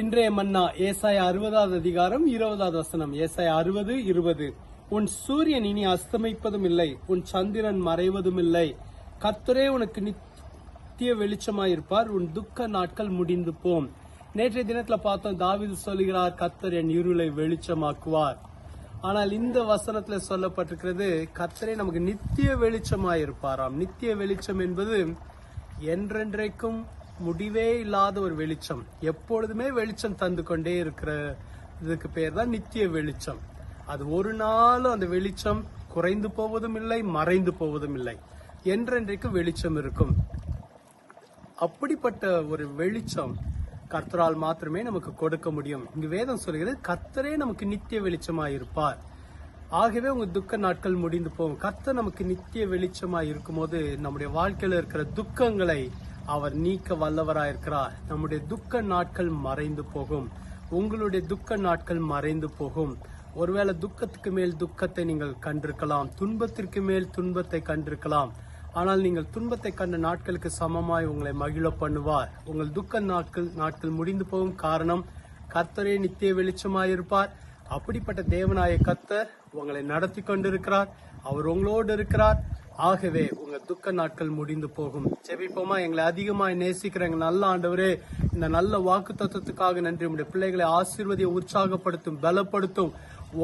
இன்றைய மன்னா ஏசாய அறுபதாவது அதிகாரம் இருபதாவது வசனம். ஏசாய அறுபது இருபது. உன் சூரியன் இனி அஸ்தமிப்பதும் இல்லை உன் சந்திரன் மறைவதும் இல்லை. கத்துரே உனக்கு நித்திய வெளிச்சமாயிருப்பார். உன் துக்க நாட்கள் முடிந்து போம் நேற்றைய தினத்துல பார்த்தோம் தாவீது சொல்லுகிறார் கத்தர் என் இருளை வெளிச்சமாக்குவார். ஆனால் இந்த வசனத்துல சொல்லப்பட்டிருக்கிறது கத்தரே நமக்கு நித்திய வெளிச்சமாயிருப்பாராம். நித்திய வெளிச்சம் என்பது என்றென்றைக்கும் முடிவே இல்லாத ஒரு வெளிச்சம். எப்பொழுதுமே வெளிச்சம் தந்து கொண்டே இருக்கிற இதுக்கு பேர் தான் நித்திய வெளிச்சம். அது ஒரு நாளும் அந்த வெளிச்சம் குறைந்து போவதும் இல்லை மறைந்து போவதும் இல்லை. என்றென்றைக்கு வெளிச்சம் இருக்கும். அப்படிப்பட்ட ஒரு வெளிச்சம் கர்த்தரால் மாத்திரமே நமக்கு கொடுக்க முடியும். இங்கு வேதம் சொல்கிறது கர்த்தரே நமக்கு நித்திய வெளிச்சமாயிருப்பார் ஆகவே உங்க துக்க நாட்கள் முடிந்து போகும். கர்த்தர் நமக்கு நித்திய வெளிச்சமாய் இருக்கும்போது நம்முடைய வாழ்க்கையில் இருக்கிற துக்கங்களை அவர் நீக்க வல்லவராயிருக்கிறார். நம்முடைய துக்க நாட்கள் மறைந்து போகும். உங்களுடைய துக்க நாட்கள் மறைந்து போகும். ஒருவேளை துக்கத்துக்கு மேல் துக்கத்தை நீங்கள் கண்டிருக்கலாம். துன்பத்திற்கு மேல் துன்பத்தை கண்டிருக்கலாம். ஆனால் நீங்கள் துன்பத்தை கண்ட நாட்களுக்கு சமமாய் உங்களை மகிழ பண்ணுவார். உங்கள் துக்க நாட்கள் நாட்கள் முடிந்து போகும் காரணம் கர்த்தரே நித்திய வெளிச்சமாயிருப்பார். அப்படிப்பட்ட தேவனாய கர்த்தர் உங்களை நடத்தி கொண்டிருக்கிறார். அவர் உங்களோடு இருக்கிறார். ஆகவே உங்க துக்க நாட்கள் முடிந்து போகும். செபிப்போமா எங்களை அதிகமாக நேசிக்கிற எங்க நல்ல ஆண்டவரே இந்த நல்ல வாக்கு தத்துவத்துக்காக நன்றி. உடைய பிள்ளைகளை ஆசீர்வதியை உற்சாகப்படுத்தும் பலப்படுத்தும்.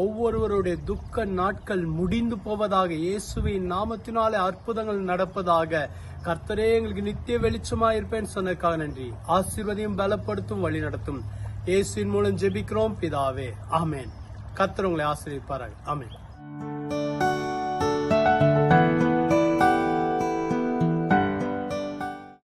ஒவ்வொருவருடைய துக்க நாட்கள் முடிந்து போவதாக இயேசுவின் நாமத்தினாலே அற்புதங்கள் நடப்பதாக கர்த்தரே எங்களுக்கு நித்திய வெளிச்சமா இருப்பேன்னு சொன்னதுக்காக நன்றி. ஆசீர்வதியும் பலப்படுத்தும் வழி நடத்தும். இயேசுவின் மூலம் ஜெபிக்கிறோம் பிதாவே. ஆமேன். கர்த்தர் உங்களை ஆசிரியப்பார்கள் ஆமேன்.